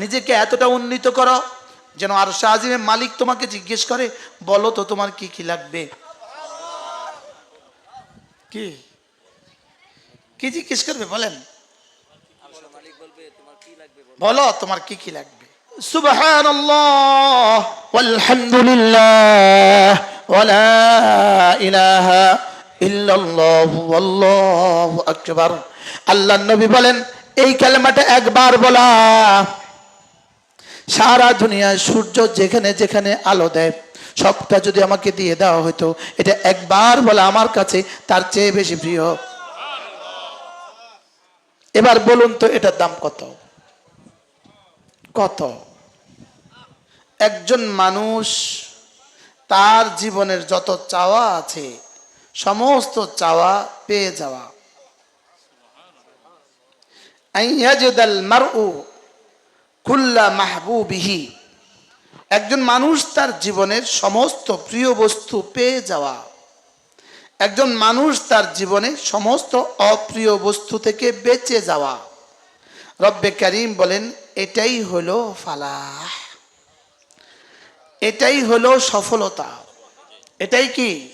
নিজেকে এতটা উন্নীত করো যেন আর শাহজিমের মালিক তোমাকে জিজ্ঞেস করে, বলো তো তোমার কি কি লাগবে? কি? কি জিজ্ঞেস করবে বলেন? বলো তোমার কি কি লাগবে? সুবহানাল্লাহ, ওয়ালহামদুলিল্লাহ, ওয়ালা ইলাহা ইল্লাল্লাহ, ওয়াল্লাহু আকবার। আল্লাহর নবী বলেন, এই কালেমাটা একবার বলা। সারা দুনিয়ায় সূর্য যেখানে যেখানে আলো দেয়, সবটা যদি আমাকে দিয়ে দেওয়া হতো এটা একবার বলে আমার কাছে তার চেয়ে বেশি প্রিয়। এবার বলুন তো এটার দাম কত? কত? একজন মানুষ তার জীবনের যত চাওয়া আছে, সমস্ত চাওয়া পেয়ে যাওয়া। কুল্লা মাহবুবিহি। একজন মানুষ তার জীবনের সমস্ত প্রিয় বস্তু পেয়ে যাওয়া। একজন মানুষ তার জীবনে সমস্ত অপ্রিয় বস্তু থেকে বেঁচে যাওয়া। রব্বে করিম বলেন, এটাই হলো ফালাহ। এটাই হলো সফলতা। এটাই কি?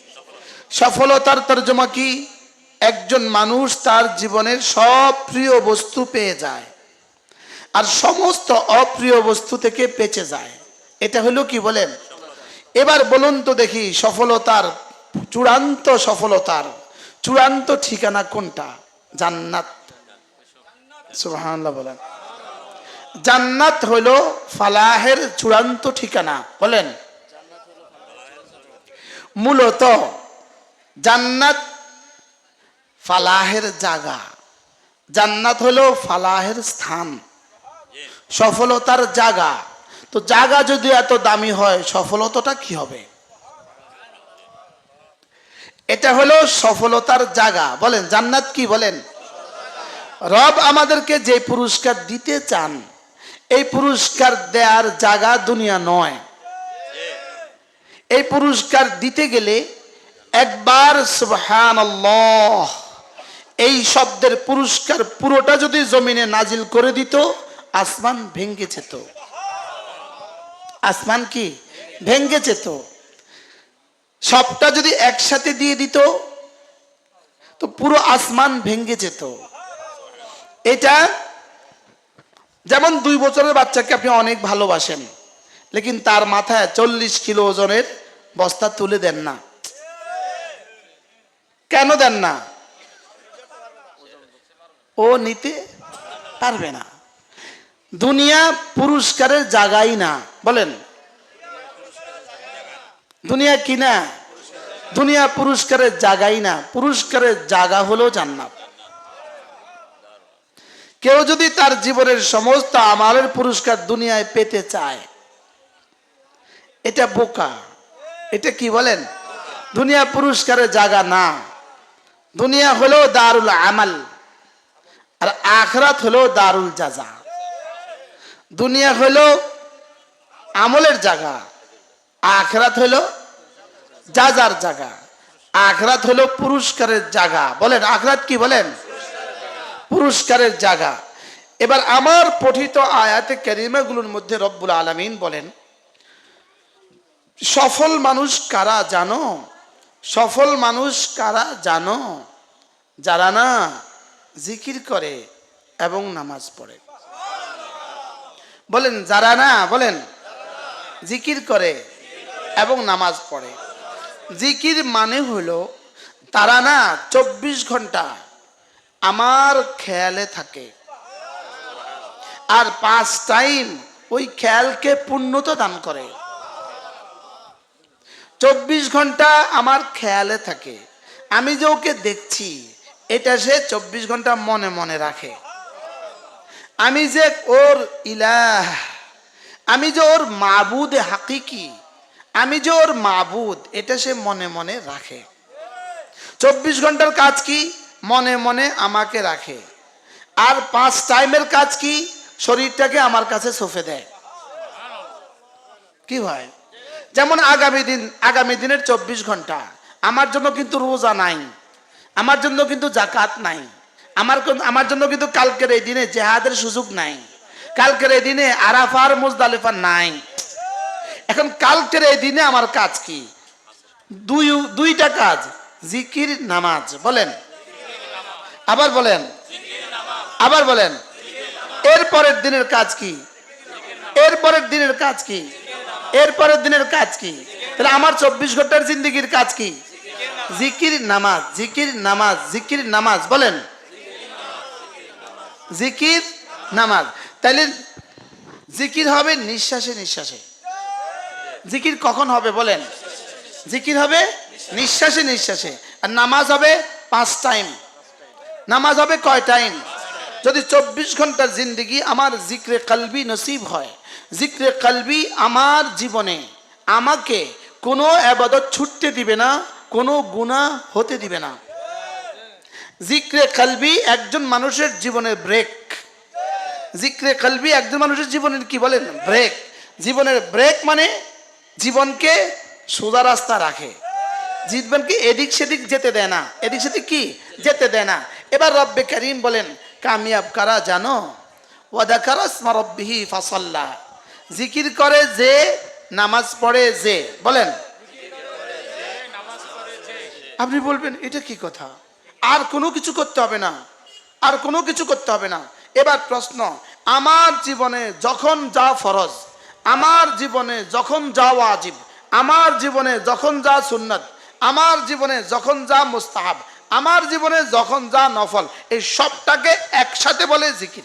সফলতার তর্জমা কি? একজন মানুষ তার জীবনের সব প্রিয় বস্তু পেয়ে যায়। আর সমস্ত অপ্রিয় বস্তু থেকে বেঁচে যায়। এটা হলো কি বলেন? এবার বলুন তো দেখি সফলতার, চূড়ান্ত সফলতার, চূড়ান্ত ঠিকানা কোনটা? জান্নাত। সুবহানাল্লাহ বলেন। জান্নাত হলো ফালাহের চূড়ান্ত ঠিকানা। বলেন। মূলত জান্নাত ফালাহের জায়গা। জান্নাত হলো ফালাহের স্থান। সফলতার জায়গা। তো জায়গা যদি এত দামি হয়, সফলতাটা কি হবে? এটা হলো সফলতার জায়গা। বলেন, জান্নাত কি বলেন? রব আমাদেরকে যে পুরস্কার দিতে চান, এই পুরস্কার দেওয়ার জায়গা দুনিয়া নয়। এই পুরস্কার দিতে গেলে একবার সুবহান এই শব্দের পুরস্কার পুরোটা যদি জমিনে নাজিল করে দিত আসমান ভেঙ্গে যেত আসমান কি? ভেঙ্গে যেত সবটা যদি একসাথে দিয়ে দিত, তো পুরো আসমান ভেঙ্গে যেত এটা যেমন দুই বছরের বাচ্চাকে আপনি অনেক ভালোবাসেন, লেকিন তার মাথায় চল্লিশ কিলো ওজনের বস্তা তুলে দেন না। কেন দেন না? ও নিতে পারবে না। দুনিয়া পুরস্কারের জায়গাই না। বলেন। দুনিয়া কি না? দুনিয়া পুরস্কারের জায়গাই না। পুরস্কারের জায়গা হলো জান্নাত। কেউ যদি তার জীবনের সমস্ত আমালের পুরস্কার দুনিয়ায় পেতে চায়, এটা বোকা। এটা কি বলেন? দুনিয়া পুরস্কারের জায়গা না। দুনিয়া হলো দারুল আমাল, আর আখরাত হলো দারুল জাজা। দুনিয়া হলো আমলের জায়গা, আখরাত হলো যাজার জায়গা, আখরাত হলো পুরস্কারের জায়গা। বলেন, আখরাত কি বলেন? পুরস্কারের জায়গা। এবার আমার পঠিত আয়াতে ক্যারিমাগুলোর মধ্যে রব্বুল আলমিন বলেন, সফল মানুষ কারা জানো? সফল মানুষ কারা জানো? যারা না জিকির করে এবং নামাজ পড়ে। বলেন, যারা না, বলেন। জিকির করে এবং নামাজ পড়ে। জিকির মানে হলো, তারা না চব্বিশ ঘণ্টা আমার খেয়ালে থাকে। আর পাঁচ টাইম ওই খেয়ালকে পূর্ণতা দান করে। চব্বিশ ঘণ্টা আমার খেয়ালে থাকে। আমি যে ওকে দেখছি, এটা সে চব্বিশ ঘণ্টা মনে মনে রাখে। আমি যে ওর ইলাহ, আমি যে ওর মাবুদ হাকিকি, আমি যে ওর মাবুদ, এটা সে মনে মনে রাখে। চব্বিশ ঘণ্টার কাজ কি? মনে মনে আমাকে রাখে। আর পাঁচ টাইমের কাজ কি? শরীরটাকে আমার কাছে সফে দেয়। কি হয়? যেমন আগামী দিন, আগামী দিনের চব্বিশ ঘণ্টা, আমার জন্য কিন্তু রোজা নাই, আমার জন্য কিন্তু জাকাত নাই। আমার আমার জন্য কিন্তু কালকের এই দিনে জেহাদের সুযোগ নাই। কালকের এই দিনে আরাফার মুজদালিফা নাই। এখন কালকের এই দিনে আমার কাজ কি? দুই দুইটা কাজ, জিকির, নামাজ। বলেন। আবার বলেন। আবার বলেন। এরপরের দিনের কাজ কি? এরপরের দিনের কাজ কি? এরপরের দিনের কাজ কি? তাহলে আমার চব্বিশ ঘণ্টার জিন্দগির কাজ কি? জিকির, নামাজ জিকির নামাজ জিকির, নামাজ। বলেন। জিকির, নামাজ। তাইলে জিকির হবে নিঃশ্বাসে নিঃশ্বাসে। জিকির কখন হবে বলেন? জিকির হবে নিঃশ্বাসে নিঃশ্বাসে। আর নামাজ হবে পাঁচ টাইম। নামাজ হবে কয় টাইম? যদি চব্বিশ ঘণ্টার জিন্দগি আমার জিক্রে কালবি নসিব হয়, জিক্রে কালবি আমার জীবনে, আমাকে কোনো আবাদত ছুটতে দিবে না, কোনো গুণা হতে দিবে না। জিক্রে কালবি একজন মানুষের জীবনের ব্রেক জিক্রে কালবি একজন মানুষের জীবনের কি বলেন? ব্রেক জীবনের ব্রেক মানে জীবনকে সোজা রাস্তা রাখে। জীবনকে এদিক সেদিক যেতে দেয় না। এদিক সেদিক কি? যেতে দেয় না। এবার রব্বে করিম বলেন কামিয়াব কারা জানো? ওয়াদা কারা রব্বিহি ফাসল্লা? জিকির করে যে নামাজ পড়ে যে। বলেন। আপনি বলবেন এটা কি কথা? আর কোনো কিছু করতে হবে না। আর কোনো কিছু করতে হবে না। এবার প্রশ্ন, আমার জীবনে যখন যা ফরজ, আমার জীবনে যখন যা ওয়াজিব, আমার জীবনে যখন যা সুন্নত, আমার জীবনে যখন যা মুস্তাহাব, আমার জীবনে যখন যা নফল, এই সবটাকে একসাথে বলে জিকির।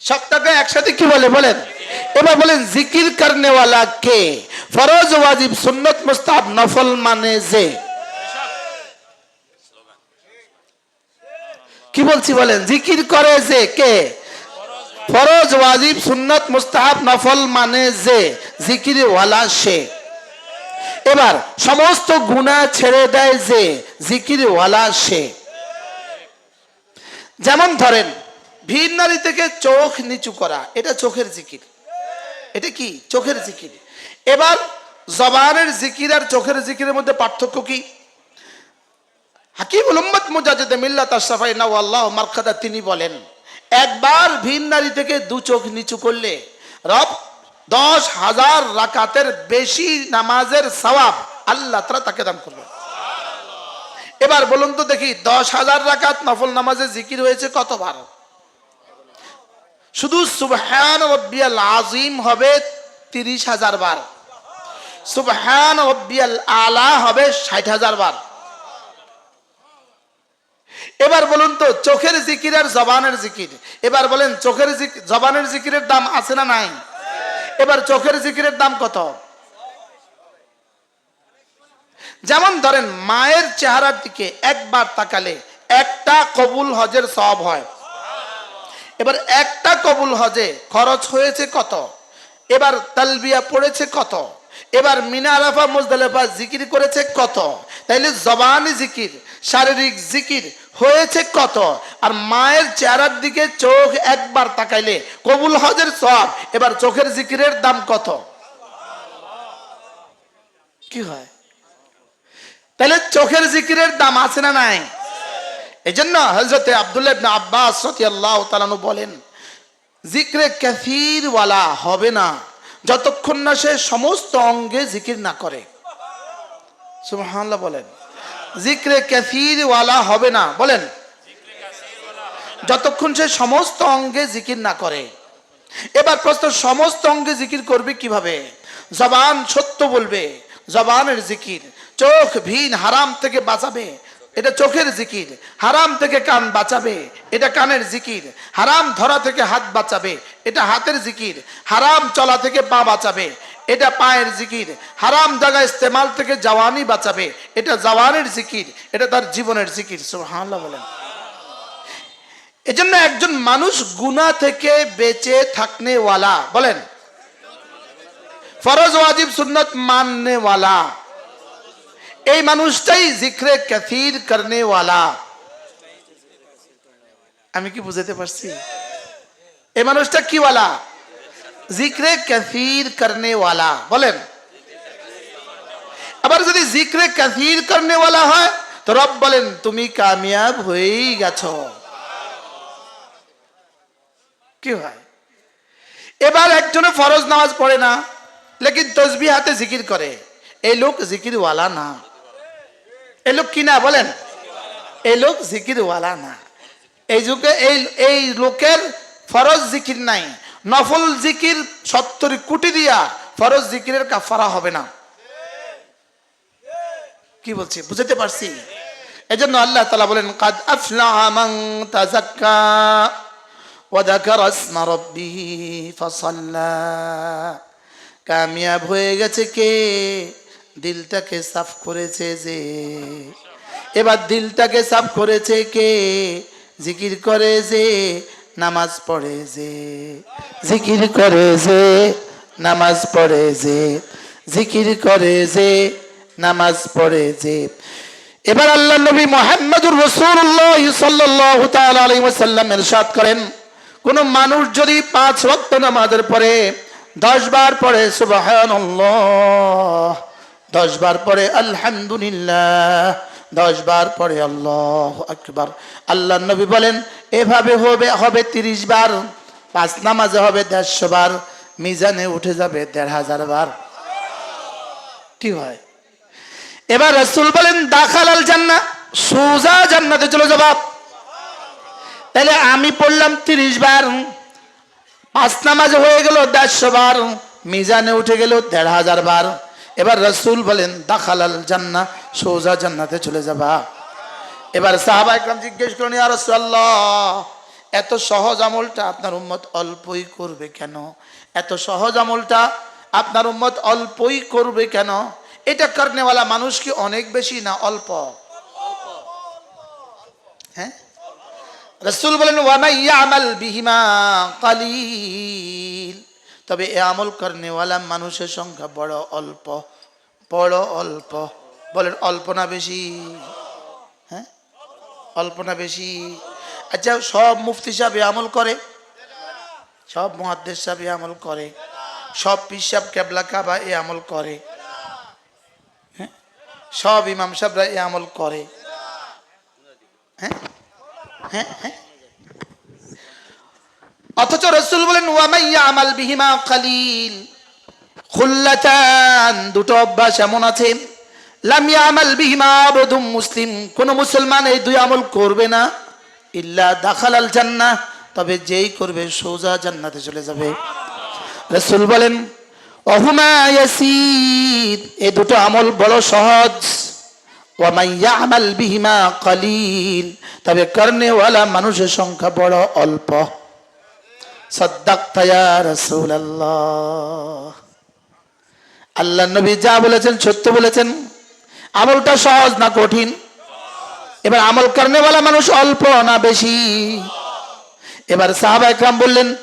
সবটাকে একসাথে কি বলে বলেন? এবার বলেন, জিকির করনেওয়ালা কে? ফরজ, ওয়াজিব, সুন্নত, মুস্তাহাব, নফল মানে যে? বলছি বলেন, জিকির করে যে কে? ফরজ, ওয়াজিব, সুন্নত, মুস্তাহাব, নফল মানে যে জিকির ওয়ালা সে। এবার, সমস্ত গুণা ছেড়ে দেয় যে জিকির ওয়ালা সে। যেমন ধরেন, ভিন নারী থেকে চোখ নিচু করা, এটা চোখের জিকির। এটা কি? চোখের জিকির। এবার, জবানের জিকির আর চোখের জিকিরের মধ্যে পার্থক্য কি? হাকিমুল উম্মত মুজাহিদ মিল্লাত আশরাফাই নাওয়াল্লাহ মারখাদা তিনি বলেন, একবার ভিন নারী থেকে দু চোখ নিচু করলে রব দশ হাজার রাকাতের বেশি নামাজের সওয়াব আল্লাহ তারা তাকে দান করবে। এবার বলুন তো দেখি, দশ হাজার রাকাত নফল নামাজে জিকির হয়েছে কতবার? শুধু সুবহান রব্বিয়াল আজিম হবে তিরিশ হাজার বার। সুবহান রব্বিয়াল আলা হবে ষাট হাজার বার। এবার বলুন তো, চোখের জিকির আর জবানের জিকির। এবার বলেন, চোখের জবানের জিকিরের দাম আছে না নাই? এবার চোখের জিকিরের দাম কত? যেমন ধরেন, মায়ের চেহারার দিকে একবার তাকালে একটা কবুল হজের সব হয়। এবার একটা কবুল হজে খরচ হয়েছে কত? এবার তালবিয়া পড়েছে কত? এবার মিনা আলাফা মুজদালেফা জিকির করেছে কত? তাইলে জবানি জিকির, শারীরিক জিকির হয়েছে কত? আর মায়ের চেহারার দিকে চোখ একবার তাকাইলে কবুল হজের সব এবার চোখের জিকিরের দাম কত? কি হয়? তাহলে চোখের জিকিরের দাম আছে না নাই? এই জন্য হজরতে আবদুল্লাহ ইবনে আব্বাস রাদিয়াল্লাহু তালানু বলেন, জিক্রে কাফির ওয়ালা হবে না যতক্ষণ না সে সমস্ত অঙ্গে জিকির না করে। সুবহানাল্লাহ বলেন। জিক্রে কাফির ওয়ালা হবে না। বলেন। যতক্ষণ সে সমস্ত অঙ্গে জিকির না করে। এবার প্রশ্ন, সমস্ত অঙ্গে জিকির করবে কীভাবে? জবান সত্য বলবে, জবানের জিকির। চোখ ভিন হারাম থেকে বাঁচাবে, এটা চোখের জিকির। হারাম থেকে কান বাঁচাবে, এটা কানের জিকির। হারাম ধরা থেকে হাত বাঁচাবে, এটা হাতের জিকির। হারাম চলা থেকে পা বাঁচাবে এটা পায়ের জিকির। হারাম জায়গা ইস্তেমাল থেকে জওয়ানি বাঁচাবে। এটা জওয়ানের জিকির, এটা তার জীবনের জিকির, সুবহানাল্লাহ বলেন। এজন্য একজন মানুষ গুনাহ থেকে বেঁচে থাকনে ওয়ালা বলেন। ফরজ, ওয়াজিব, সুন্নত মাননে ওয়ালা এই মানুষটাই জিক্রে কাসির করনে ওয়ালা আমি কি বুঝাতে পারছি? এই মানুষটা কি ওয়ালা জিক্রে কাসির করনে ওয়ালা, বলেন। আবার যদি জিক্রে কাসির করনে ওয়ালা হয়, তো রব বলেন, তুমি কামিয়াব হয়েই গেছো। কি হয়? এবার একজনে ফরজ নামাজ পড়ে না, লেকিন তসবি হাতে জিকির করে। এই লোক জিকিরওয়ালা না। এই লোক কি না, বলেন? এই লোক জিকিরওয়ালা না। এই যুগে এই এই লোকের ফরজ জিকির নাই। নফল জিকির সত্তর কোটি দিয়া ফরজ জিকিরের কাফারা হবে না। কি বলছি? বুঝতে পারছি? এজন্য আল্লাহ তালা বলেন, কাদ আফলাহা ইসমা রাব্বিহি কামিয়াব হয়ে গেছে কে? দিলটাকে সাফ করেছে যে। এবার দিলটাকে সাফ করেছে কে? জিকির করে যে। নামাজ পড়ে যে, জিকির করে যে, নামাজ পড়ে যে, জিকির করে যে, নামাজ পড়ে যে। এবার আল্লাহ নবী মোহাম্মদুর রসুল্লাহ আলাইহি ওয়াসাল্লাম ইরশাদ করেন, কোন মানুষ যদি পাঁচ ওয়াক্ত নামাজের পরে দশ বার পড়ে, সুবহানাল্লাহ, দশ বার পরে আলহামদুলিল্লাহ দশ বার পরে আল্লাহ আকবার। আল্লাহ নবী বলেন, এভাবে হবে হবে তিরিশ বার। পাঁচ নামাজে হবে দেড়শো বার। মিজানে উঠে যাবে দেড় হাজার বার। কি হয়? এবার রসুল বলেন, দাখাল আল জান্না, সোজা জান্নাতে চলে যাবা। তাহলে আমি পড়লাম তিরিশ বার। পাঁচ নামাজ হয়ে গেল দেড়শো বার। মিজানে উঠে গেল দেড় হাজার বার। এবার রসুল বলেন দাখাল আল জান্না সোজা জান্নাতে চলে যাবা। এবার সাহাবা একরাম জিজ্ঞেস করেন আর এত সহজ আমলটা আপনার উম্মত অল্পই করবে কেন? এত সহজ আমলটা আপনার উম্মত অল্পই করবে কেন? এটা করনেওয়ালা মানুষ কি অনেক বেশি না অল্প? হ্যাঁ? রসুল বলেন ওয়ামাইয়া আমাল বিহিমা কালিল। তবে এ আমল করনেওয়ালা মানুষের সংখ্যা বড় অল্প বড় অল্প। বলেন, অল্প না বেশি? হ্যাঁ? অল্প না বেশি? আচ্ছা সব মুফতি সাহেব আমল করে? সব মহাদ্দেশ সাহেব আমল করে? সব পিসাব কেবলা কাবা এ আমল করে? হ্যাঁ? সব ইমাম সাহেবরা এ আমল করে? হ্যাঁ? হ্যাঁ? হ্যাঁ? অথচ রসুল বলেন ওয়ামাইয়া আমাল বিহিমা কালিল। খুল্লাতান, দুটো অভ্যাস এমন আছে। লামিয়া আমাল বিহিমা আবদুম মুসলিম। কোন মুসলমান এই দুই আমল করবে না। ইল্লা দাখাল আল জান্নাহ। তবে যেই করবে সোজা জান্নাতে চলে যাবে। রসুল বলেন, অহুমা ইয়াসির এই দুটো আমল বড় সহজ। আমাল বিহিমা কালিল। তবে কর্নেওয়ালা মানুষের সংখ্যা বড় অল্প। আল্লাহ নবী যা বলেছেন, সত্য বলেছেন। আমলটা সহজ না কঠিন? এবার আমল কর্নেওয়ালা মানুষ অল্প না বেশি? এবার সাহাবা একরাম বললেন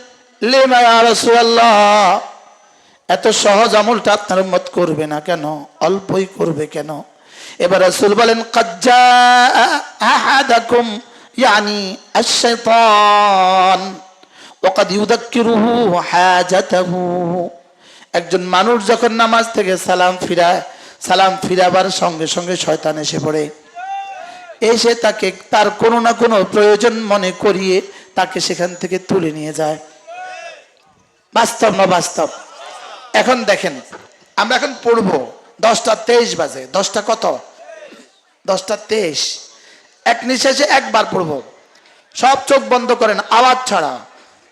এত সহজ আমলটা আপনার মত করবে না কেন? অল্পই করবে কেন? এবার রসুল বলেন কাজ্জা আহাদাকুম, ইয়ানি আশ-শাইতান। একজন মানুষ যখন নামাজ থেকে সালাম ফিরায়, সালাম ফিরাবার সঙ্গে সঙ্গে শয়তান এসে পড়ে। এসে তাকে তার কোনো না কোনো প্রয়োজন মনে করিয়ে তাকে সেখান থেকে তুলে নিয়ে যায়। বাস্তব না বাস্তব? এখন দেখেন, আমরা এখন পড়ব। দশটা তেইশ বাজে। দশটা কত? দশটা তেইশ। এক নিঃশ্বাসে একবার পড়ব। সব চোখ বন্ধ করেন, আওয়াজ ছাড়া।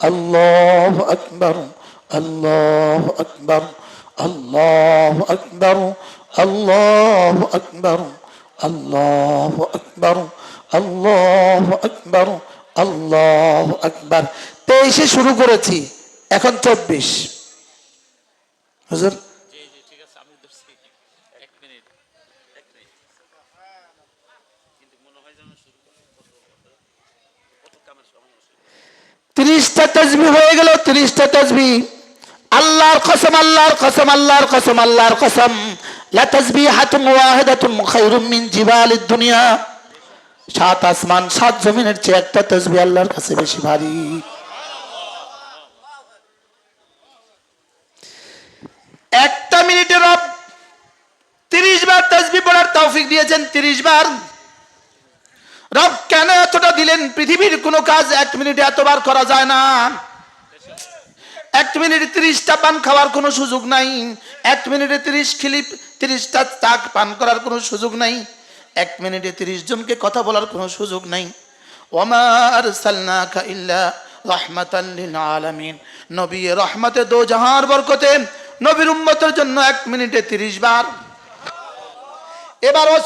الله أكبر الله أكبر الله أكبر الله أكبر الله أكبر الله أكبر الله أكبر তেইশে শুরু করেছি এখন চব্বিশ হুজুর তিরিশটা তসবি হয়ে গেল, তিরিশটা তসবি আল্লাহর কসম আল্লাহর কসম আল্লাহর কসম আল্লাহর কসম। লা সাত আসমান, সাত জমিনের চেয়ে একটা তসবি আল্লাহর কাছে বেশি ভারী। একটা মিনিটে রব তিরিশ বার পড়ার তৌফিক দিয়েছেন, তিরিশ বার। রব কেন এতটা দিলেন? পৃথিবীর কোনো কাজ এক মিনিটে এতবার করা যায় না। এক মিনিটে তিরিশটা পান খাওয়ার কোনো সুযোগ নাই। এক মিনিটে তিরিশ খিলিপ, তিরিশটা তাক পান করার কোনো সুযোগ নাই। এক মিনিটে তিরিশ জনকে কথা বলার কোনো সুযোগ নাই। ওমার সালনাকা ইল্লা রহমাতাল লিল আলামিন। নবী রহমতে দো জাহার বরকতে নবীর উম্মতের জন্য এক মিনিটে তিরিশ বার এবার ও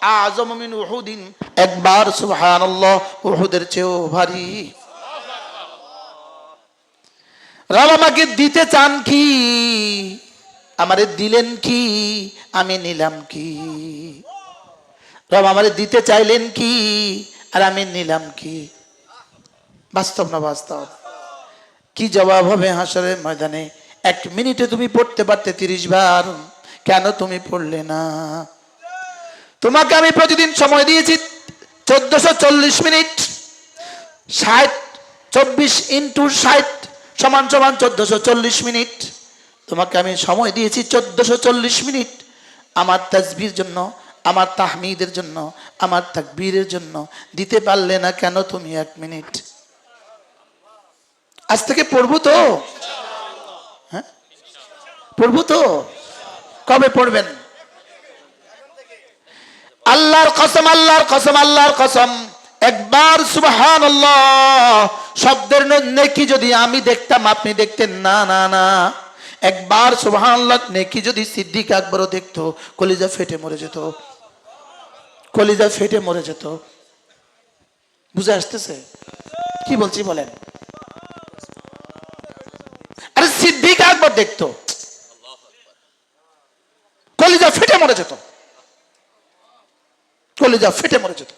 আজম মিন উহুদিন। একবার সুবহান উহুদের চেয়েও ভারী। রব আমাকে দিতে চান কি? আমারে দিলেন কি? আমি নিলাম কি? রব আমারে দিতে চাইলেন কি? আর আমি নিলাম কি? বাস্তব না বাস্তব? কি জবাব হবে হাসরের ময়দানে? এক মিনিটে তুমি পড়তে পারতে তিরিশ বার। কেন তুমি পড়লে না? তোমাকে আমি প্রতিদিন সময় দিয়েছি চোদ্দশো চল্লিশ মিনিট, ষাট, চব্বিশ ইন্টু ষাট সমান সমান চোদ্দশো চল্লিশ মিনিট। তোমাকে আমি সময় দিয়েছি চোদ্দশো চল্লিশ মিনিট আমার তাজবির জন্য, আমার তাহমিদের জন্য, আমার তাকবীরের জন্য। দিতে পারলে না কেন তুমি এক মিনিট? আজ থেকে পড়ব তো? হ্যাঁ? পড়ব তো? কবে পড়বেন? আল্লাহর কসম আল্লাহর কসম আল্লাহর কসম। একবার সুবহান শব্দের নেকি যদি আমি দেখতাম, আপনি দেখতেন, না না না। একবার সুবহান নেকি যদি সিদ্দিক আকবরও দেখতো, কলিজা ফেটে মরে যেত। কলিজা ফেটে মরে যেত। বুঝে আসতেছে? কি বলছি বলেন? আরে সিদ্দিক আকবর দেখতো। কলিজা ফেটে মরে যেত। কলিজা ফেটে মরে যেত।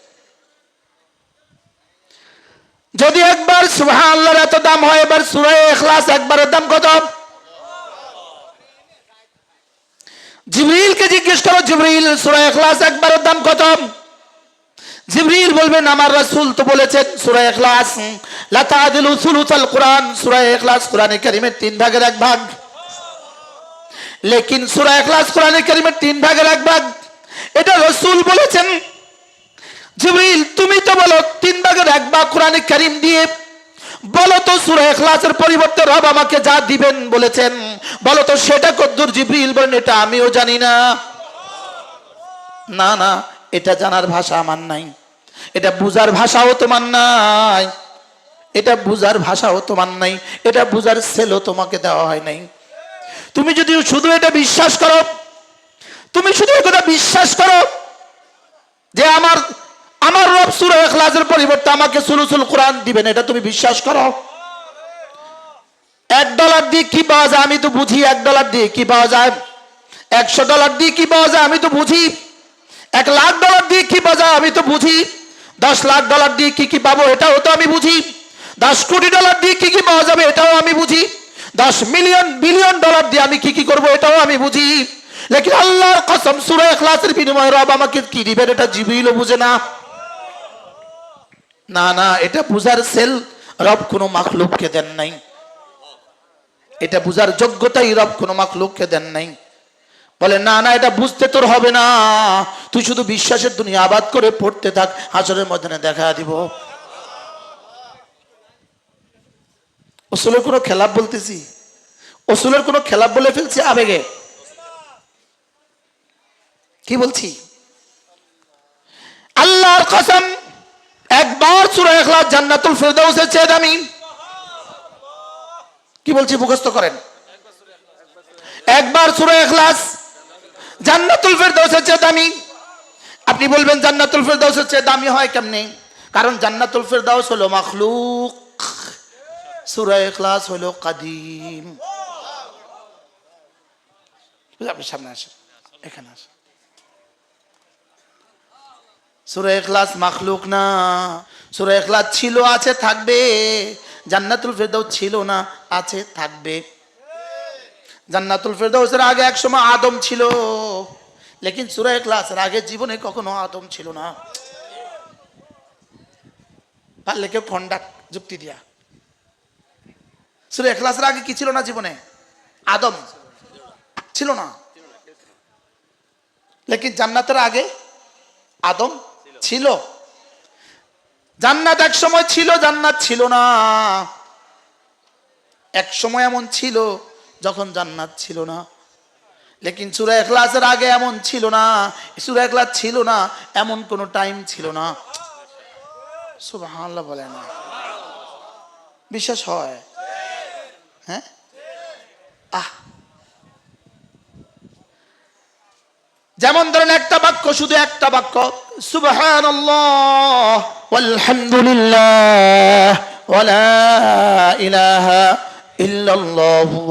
যদি একবার সুবহান আল্লাহর এত দাম হয়, এবার সুরাই এখলাস একবারের দাম কত? জিবরিলকে জিজ্ঞেস করো, জিবরিল সুরাই এখলাস একবারের দাম কত? জিবরিল বলবেন, আমার রাসূল তো বলেছেন, সূরা ইখলাস, লা তাদিলু সুলুসাল কোরআন, সূরা ইখলাস কোরআনে কারীমের তিন ভাগের এক ভাগ। লেকিন সূরা ইখলাস কোরআনে কারীমের তিন ভাগের এক ভাগ। এটা রসুল বলেছেন। জিবরিল, তুমি তো বলো তিন ভাগের এক ভাগ কোরআনে কারীম দিয়ে। বলো তো সূরা ইখলাসের পরিবর্তে রব আমাকে যা দিবেন বলেছেন। বলো তো সেটা কদ্দুর জিবরিল বলেন, এটা আমিও জানি না। না না, এটা জানার ভাষা আমার নাই। এটা বুজার ভাষাও তোমার নাই। এটা বুজার ভাষাও তোমার নাই। এটা বুজার সেলও তোমাকে দেওয়া হয় নাই। তুমি যদি শুধু এটা বিশ্বাস করো, তুমি শুধু এটা বিশ্বাস করো যে আমার আমার রব সুরা এখলাসের পরিবর্তে আমাকে সুলুসুল কোরআন দিবেন, এটা তুমি বিশ্বাস করো? এক ডলার দিয়ে কি পাওয়া যায় আমি তো বুঝি, এক ডলার দিয়ে কি পাওয়া যায়? একশো ডলার দিয়ে কি পাওয়া যায় আমি তো বুঝি? এক লাখ ডলার দিয়ে কি পাওয়া যায় আমি তো বুঝি? দশ লাখ ডলার দিয়ে কি কি পাবো এটাও তো আমি বুঝি? দশ কোটি ডলার দিয়ে কি কি পাওয়া যাবে এটাও আমি বুঝি? দশ মিলিয়ন, বিলিয়ন ডলার দিয়ে আমি কি কি করব এটাও আমি বুঝি। লেকিন আল্লাহর কসম, সুরা এখলাসের বিনিময়ে রব আমাকে কি দিবেন এটা জিবিলও বুঝে না। না না, এটা বুঝার সেল রব কোনো মাখলুককে দেন নাই। এটা বুঝার যোগ্যতাই রব কোনো মাখলুককে দেন নাই। বলে না না, এটা বুঝতে তোর হবে না। তুই শুধু বিশ্বাসের দুনিয়া আবাদ করে পড়তে থাক, হাসরের মধ্যে দেখা দিব। ওসুলের কোনো খেলাপ বলতেছি? ওসুলের কোনো খেলাপ বলে ফেলছি আবেগে? কি বলছি? আল্লাহর কসম, একবার সূরা ইখলাস জান্নাতুল ফেরদাউসের চেয়ে দামি। কি বলছি, মুখস্থ করেন? একবার সুরা এখলাস জান্নাতুল ফেরদৌসের চেয়ে দামি। আপনি বলবেন, জান্নাতুল ফেরদৌসের চেয়ে দামি হয় কেমনে? কারণ জান্নাতুল ফেরদাউস হলো মাখলুক। সূরা ইখলাস হইল কাদিম। সামনে আসেন, এখানে আসেন। সূরা ইখলাস মাখলুক না, সূরা ইখলাস ছিল, আছে, থাকবে। জান্নাতুল ফেরদাউস ছিল না, আছে, থাকবে। জান্নাতুল ফেরদাউসের আগে এক সময় আদম ছিল, লেকিন সূরা ইখলাসের আগে জীবনে কখনো আদম ছিল না। পারলে কেউ খন্ডা যুক্তি দিয়া। সূরা ইখলাসের আগে কি ছিল না জীবনে? আদম। ছিল না। লেকিন জান্নাতের আগে আদম ছিল। জান্নাত এক সময় ছিল, জান্নাত ছিল না। এক সময় এমন ছিল যখন জান্নাত ছিল না। লেকিন সুরা এখলাসের আগে এমন ছিল না। সুরা এখলাস ছিল না, এমন কোনো টাইম ছিল না। সুবহানাল্লাহ বলে না। বিশ্বাস হয়। হ্যাঁ? আহ। যেমন ধরেন একটা বাক্য, শুধু একটা বাক্য ইল্লাল্লাহু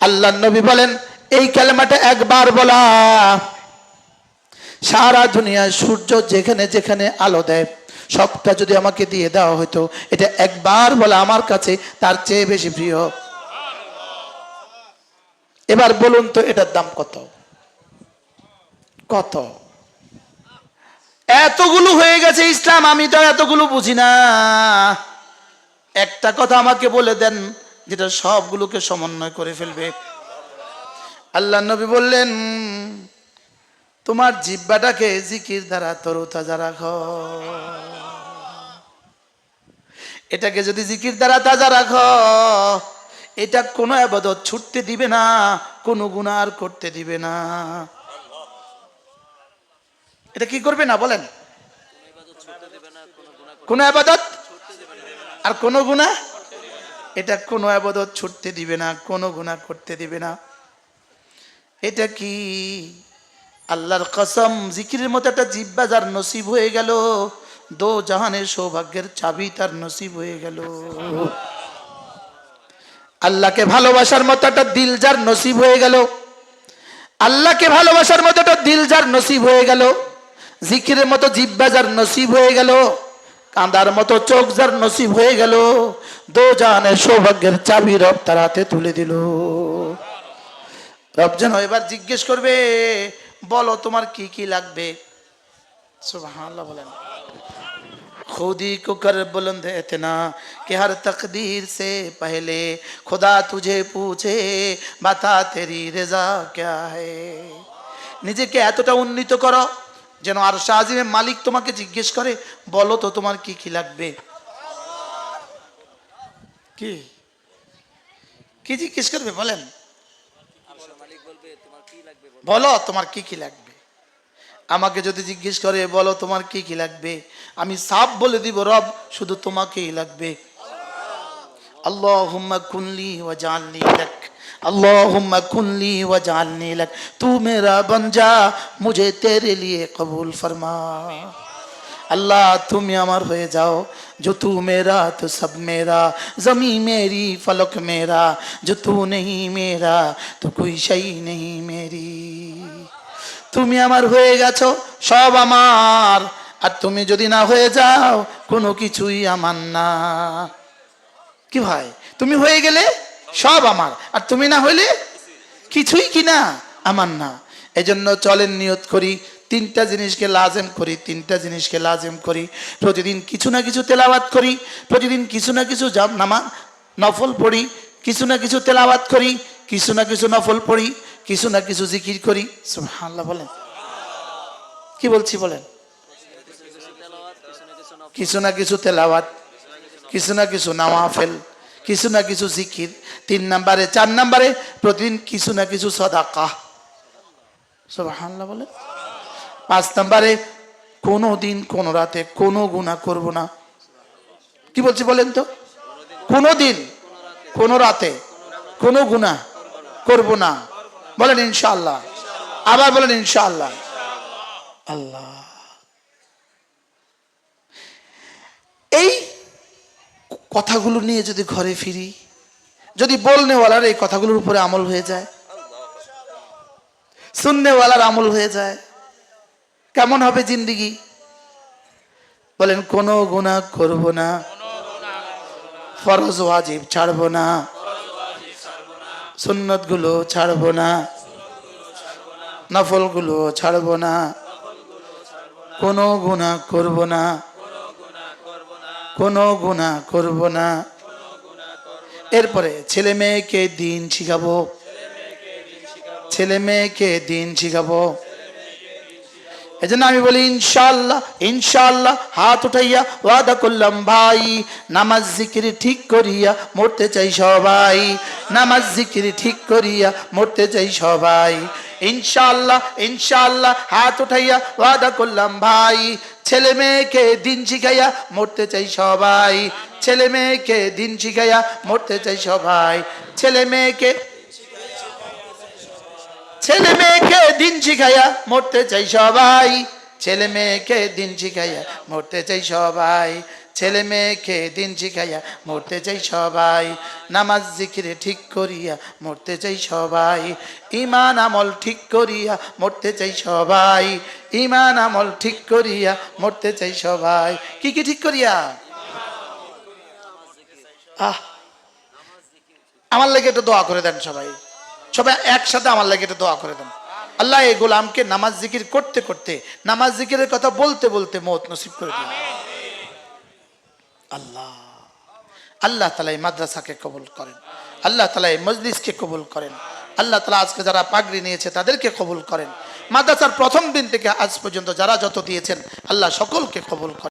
আল্লাহু নবী বলেন, এই কালেমাটা একবার বলা। সারা দুনিয়ায় সূর্য যেখানে যেখানে আলো দেয় সবটা যদি আমাকে দিয়ে দেওয়া হতো এটা একবার বলা আমার কাছে তার চেয়ে বেশি প্রিয়। এবার বলুন তো, এটার দাম কত? কত? এতগুলো হয়ে গেছে ইসলাম, আমি তো এতগুলো বুঝি না। একটা কথা আমাকে বলে দেন, যেটা সবগুলোকে সমন্বয় করে ফেলবে। আল্লাহ নবী বললেন তোমার জিব্বাটাকে জিকির দ্বারা তরুতাজা রাখো। এটাকে যদি জিকির দ্বারা তাজা রাখো, এটা কোনো আবাদত ছুটতে দিবে না, কোনো গুনার করতে দিবে না। এটা কি করবে না বলেন? কোন আবাদত আর কোন গুণা? এটা কোনো আবাদত ছুটতে দিবে না, কোনো গুণা করতে দিবে না। এটা কি? আল্লাহর কসম, জিকিরের মতো একটা জিব্বা যার নসিব হয়ে গেল, দো জাহানের সৌভাগ্যের চাবি তার নসিব হয়ে গেল। আল্লাহকে ভালোবাসার মতো একটা দিল যার নসিব হয়ে গেল। আল্লাহকে ভালোবাসার মতো একটা দিল যার নসিব হয়ে গেল। জিকিরের মতো জিব্বা যার নসিব হয়ে গেল। কাঁদার মতো চোখ যার নসিব হয়ে গেল। দো জাহানের সৌভাগ্যের চাবি রব তার হাতে তুলে দিল। রব যেন এবার জিজ্ঞেস করবে বলো তোমার কি কি লাগবে সুবহানাল্লাহ বলেন खुदी को कर बुलंद इतना कि हर तकदीर से पहले खुदा तुझे पूछे बता तेरी রেজা क्या है নিজেকে এতটা উন্নীত করো যেন আর শাহজিমের মালিক তোমাকে জিজ্ঞেস করে বলো তো তোমার কি কি লাগবে কি কি জিজ্ঞেস করবে বলেন বলো, তোমার কি কি লাগবে? আমাকে যদি জিজ্ঞেস করে, বলো, তোমার কি কি লাগবে? আমি সাপ বলে দিব, রব, শুধু তোমাকেই লাগবে। আল্লাহুম্মা কুনলি ওয়া জালনি লাক। তু মেরা মুঝে তেরে লিয়ে কবুল ফরমা। अल्लाह तुम अमर हो जाओ जो तू मेरा तो सब मेरा जमी मेरी फलक मेरा जो तू नहीं मेरा तो कोई शई नहीं मेरी তুমি আমার হয়ে গেছো সব আমার আর তুমি যদি না হয়ে যাও কোনো কিছুই আমার না কি ভাই তুমি হয়ে গেলে সব আমার আর তুমি না হইলে কিছুই কি না আমার না এজন্য চলেন নিয়ত করি তিনটা জিনিসকে লাজেম করি, তিনটা জিনিসকে লাজেম করি। প্রতিদিন কিছু না কিছু তেলাওয়াত করি, প্রতিদিন কিছু না কিছু নামা, নফল পড়ি, কিছু না কিছু তেলাওয়াত করি, কিছু না কিছু নফল পড়ি, কিছু না কিছু জিকির করি। সুবহানাল্লাহ, বলেন। কি বলছি, বলেন? কিছু না কিছু তেলাওয়াত, কিছু না কিছু নামাফেল কিছু না কিছু জিকির। তিন নাম্বারে, চার নাম্বারে প্রতিদিন কিছু না কিছু সদাকা। সব সুবহানাল্লাহ, বলেন। পাঁচ নাম্বারে, কোনো দিন, কোনো রাতে, কোনো গুণা করব না। কি বলছি বলেন তো? কোনো দিন, কোনো রাতে, কোনো গুণা করব না। বলেন ইনশাআল্লাহ। আবার বলেন ইনশাআল্লাহ। আল্লাহ। এই কথাগুলো নিয়ে যদি ঘরে ফিরি, যদি বলনেওয়ালার এই কথাগুলোর উপরে আমল হয়ে যায়, শুননেওয়ালার আমল হয়ে যায় কেমন হবে জিন্দিগি? বলেন, কোনো গুণা করব না। ফরজ ওয়াজিব ছাড়বো না। সুন্নতগুলো ছাড়বো না। নফলগুলো ছাড়বো না। কোনো গুণা করব না। কোনো গুণা করব না। এরপরে, ছেলে মেয়েকে দিন শিখাবো। ছেলে মেয়েকে দিন শিখাবো। এই জন্য আমি বলি ইনশাল্লাহ ইনশাল্লাহ হাত উঠাইয়া ওয়াদা করলাম, ভাই, নামাজ জিকির ঠিক করিয়া মরতে চাই সবাই, নামাজ জিকির ঠিক করিয়া মরতে চাই সবাই। ইনশাল্লাহ ইনশাল্লাহ হাত উঠাইয়া ওয়াদা করলাম, ভাই, ছেলে মেয়েকে দিন শিখাইয়া মরতে চাই সবাই, ছেলে মেয়েকে দিন শিখাইয়া মরতে চাই সবাই, ছেলে মেয়েকে ছেলে মেয়েকে দিন শিখাইয়া মরতে চাই সবাই। ছেলে মেয়েকে দিন শিখাইয়া মরতে চাই সবাই। ছেলে মেয়েকে দিন শিখাইয়া মরতে চাই সবাই। নামাজ জিকিরে ঠিক করিয়া মরতে চাই সবাই। ইমান আমল ঠিক করিয়া মরতে চাই সবাই। ইমান আমল ঠিক করিয়া মরতে চাই সবাই। কি কি ঠিক করিয়া? আহ! আমার লাগে একটু দোয়া করে দেন সবাই। সবাই একসাথে আমার লাগে একটু দোয়া করে দেন। আল্লাহ এই গোলামকে নামাজ জিকির করতে করতে, নামাজ জিকিরের কথা বলতে বলতে মত নসিব করে দিন আল্লাহ আল্লাহ তালা এই মাদ্রাসাকে কবুল করেন। আল্লাহ তালা এই মজলিসকে কবুল করেন। আল্লাহ তালা আজকে যারা পাগড়ি নিয়েছে তাদেরকে কবুল করেন। মাদ্রাসার প্রথম দিন থেকে আজ পর্যন্ত যারা যত দিয়েছেন, আল্লাহ সকলকে কবুল করেন।